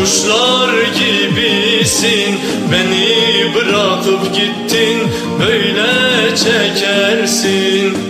kuşlar gibisin Beni bırakıp gittin böyle çekersin